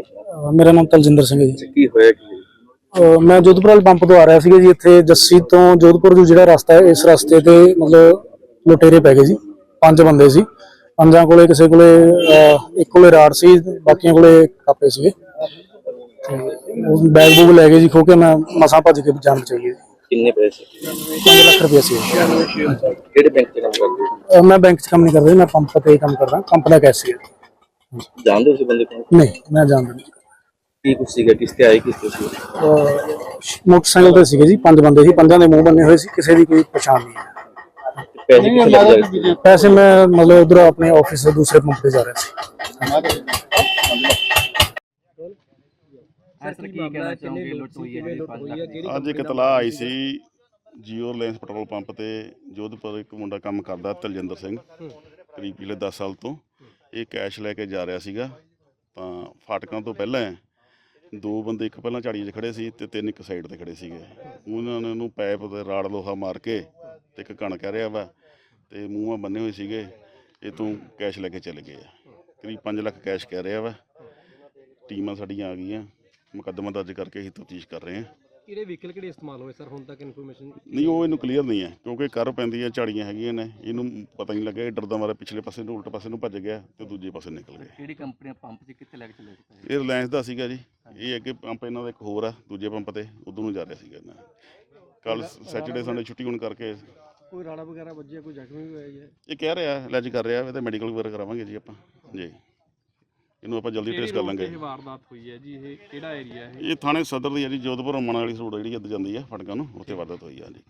ਅਹ ਮੇਰਾ ਨਾਮ ਤਲਜਿੰਦਰ ਸਿੰਘ ਹੈ ਜੀ। ਕੀ ਹੋਇਆ ਕੀ? ਅਹ ਮੈਂ ਜੋਧਪੁਰ ਵਾਲੇ ਪੰਪ ਤੋਂ ਆ ਰਿਹਾ ਸੀਗਾ ਜੀ ਇੱਥੇ ਜੱਸੀ ਤੋਂ ਜੋਧਪੁਰ ਜੋ ਜਿਹੜਾ ਰਸਤਾ ਹੈ ਇਸ ਰਸਤੇ ਤੇ ਮਤਲਬ ਲੁਟੇਰੇ ਪੈ ਗਏ ਜੀ ਪੰਜ ਬੰਦੇ ਸੀ। ਪੰਜਾਂ ਕੋਲੇ ਕਿਸੇ ਕੋਲੇ ਅਹ ਇੱਕ ਕੋਲੇ ਰਾੜ ਸੀ ਬਾਕੀਆਂ ਕੋਲੇ ਕਾਪੇ ਸੀਗੇ। ਤੇ ਉਹ ਬੈਗ ਬੂਗ ਲੈ ਗਏ ਜੀ ਖੋ ਕੇ ਮੈਂ ਮਸਾਂ ਭੱਜ ਕੇ ਜਾਨ ਬਚਾਈ ਹੈ ਕਿੰਨੇ ਪੈਸੇ 5 ਲੱਖ ਰੁਪਏ ਸੀ। ਕਿਹੜੇ ਬੈਂਕ ਚ ਕੰਮ ਕਰਦੇ? ਅਹ ਮੈਂ ਬੈਂਕ 'ਚ ਕੰਮ ਨਹੀਂ ਕਰਦਾ ਜੀ, ਮੈਂ ਪੰਪ ਤੇ ਹੀ ਕੰਮ ਕਰਦਾ ਪੰਪ ਦਾ ਕੈਸ਼ੀਅਰ ਜਾਣਦੇ ਹੋ ਤੁਸੀਂ ਬੰਦੇ ਕੋਲ ਨਹੀਂ ਮੈਂ ਜਾਣਦਾ ਨਹੀਂ। ਕੀ ਕੁਛ ਸੀਗਾ? ਕਿਸ ਤੇ ਆਏ ਕਿਸ ਤੇ ਸੀ? ਅਹ ਮੋਟਰਸਾਈਕਲ ਤੇ ਸੀਗੇ ਜੀ ਪੰਜ ਬੰਦੇ ਸੀ। ਪੰਜਾਂ ਦੇ ਮੂੰਹ ਬੰਨੇ ਹੋਏ ਸੀ ਕਿਸੇ ਦੀ ਕੋਈ ਪਛਾਣ ਨਹੀਂ ਹੈ। ਪੈਸੇ ਕਿੱਥੇ ਲੱਗ ਜਾਏ ਪੈਸੇ ਮੈਂ ਮਤਲਬ ਉਧਰ ਆਪਣੇ ਆਫਿਸ ਦੇ ਦੂਸਰੇ ਪੰਪ ਤੇ ਜਾ ਰਿਹਾ ਸੀ। ਅੱਜ ਇੱਕ ਇਤਲਾਹ ਆਈ ਸੀ ਜੀਓ ਰਿਲਾਇੰਸ ਪੈਟਰੋਲ ਪੰਪ ਤੇ ਜੋਧਪੁਰ ਇੱਕ ਮੁੰਡਾ ਕੰਮ ਕਰਦਾ ਤਲਜਿੰਦਰ ਸਿੰਘ ਕਰੀਬ ਪਿਛਲੇ 10 ਸਾਲ ਤੋਂ। ਇਹ ਕੈਸ਼ ਲੈ ਕੇ ਜਾ ਰਿਹਾ ਸੀਗਾ। ਤਾਂ ਫਾਟਕਾਂ ਤੋਂ ਪਹਿਲਾਂ ਦੋ ਬੰਦੇ ਇੱਕ ਪਹਿਲਾਂ ਝਾੜੀ 'ਚ ਖੜੇ ਸੀ ਤੇ ਤਿੰਨ ਇੱਕ ਸਾਈਡ ਤੇ ਖੜੇ ਸੀਗੇ। ਉਹਨਾਂ ਨੇ ਉਹਨੂੰ ਪੈਪ ਤੇ ਰਾੜ ਲੋਹਾ ਮਾਰ ਕੇ ਤੇ ਇੱਕ ਕਣ ਕਹਿ ਰਿਹਾ ਵਾ ਤੇ ਮੂੰਹਾਂ ਬੰਨੇ ਹੋਏ ਸੀਗੇ। ਇਹ ਤੋਂ ਕੈਸ਼ ਲੈ ਕੇ ਚਲੇ ਗਏ ਆ। ਕਰੀਬ 5 ਲੱਖ ਕੈਸ਼ ਕਹਿ ਰਿਹਾ ਵਾ। ਟੀਮਾਂ ਸਾਡੀਆਂ ਆ ਗਈਆਂ। ਮੁਕੱਦਮਾ ਦਰਜ ਕਰਕੇ ਅਸੀਂ ਤਫਤੀਸ਼ ਕਰ ਰਹੇ ਹਾਂ। ਕਿਹੜੇ ਵਹੀਕਲ ਕਿਹੜੇ ਇਸਤੇਮਾਲ ਹੋਏ ਸਰ? ਹੁਣ ਤੱਕ ਇਨਫੋਰਮੇਸ਼ਨ ਨਹੀਂ ਉਹ ਇਹਨੂੰ ਕਲੀਅਰ ਨਹੀਂ ਹੈ ਕਿਉਂਕਿ ਕਰ ਪੈਂਦੀਆਂ ਝਾੜੀਆਂ ਹੈਗੀਆਂ ਨੇ ਇਹਨੂੰ ਪਤਾ ਨਹੀਂ ਲੱਗਿਆ ਇਹ ਡਰਦਾ ਮਾਰਾ ਪਿਛਲੇ ਪਾਸੇ ਨੂੰ ਉਲਟ ਪਾਸੇ ਨੂੰ ਭੱਜ ਗਿਆ ਤੇ ਦੂਜੇ ਪਾਸੇ ਨਿਕਲ ਗਿਆ। ਕਿਹੜੀ ਕੰਪਨੀ ਪੰਪ 'ਚ ਕਿੱਥੇ ਲੈ ਕੇ ਚਲੇ ਗਏ ਇਹ ਰਿਲਾਇੰਸ ਦਾ ਸੀਗਾ ਜੀ ਇਹ ਅੱਗੇ ਪੰਪ ਇਹਨਾਂ ਦਾ ਇੱਕ ਹੋਰ ਆ ਦੂਜੇ ਪੰਪ ਤੇ ਉਧਰ ਨੂੰ ਜਾ ਰਿਹਾ ਸੀਗਾ ਇਹਨਾਂ ਕੱਲ ਸੈਚਰਡੇ ਸੰਡੇ ਛੁੱਟੀ ਹੋਣ ਕਰਕੇ ਕੋਈ ਰਾੜਾ ਵਗੈਰਾ ਵੱਜਿਆ ਕੋਈ ਜ਼ਖਮੀ ਹੋਇਆ ਜੀ? ਇਹ ਕਹਿ ਰਿਹਾ ਲੈਜ ਕਰ ਰਿਹਾ ਇਹਦਾ ਮੈਡੀਕਲ ਵਗੈਰਾ ਕਰਾਵਾਂਗੇ ਜੀ ਆਪਾਂ ਜੀ। ਇਹਨੂੰ ਆਪਾਂ ਜਲਦੀ ਟ੍ਰੇਸ ਕਰ ਲਾਂਗੇ। ਇਹ ਵਾਰਦਾਤ ਹੋਈ ਹੈ ਜੀ? ਇਹ ਕਿਹੜਾ ਏਰੀਆ ਹੈ? ਇਹ ਥਾਣੇ ਸਦਰ ਦੀ ਹੈ ਜੀ ਜੋਧਪੁਰ ਅਮਨ ਵਾਲੀ ਰੋਡ ਜਿਹੜੀ ਇੱਧਰ ਜਾਂਦੀ ਹੈ ਫਟਕਾਂ ਨੂੰ ਉੱਥੇ ਵਾਰਦਾਤ ਹੋਈ ਆ ਜੀ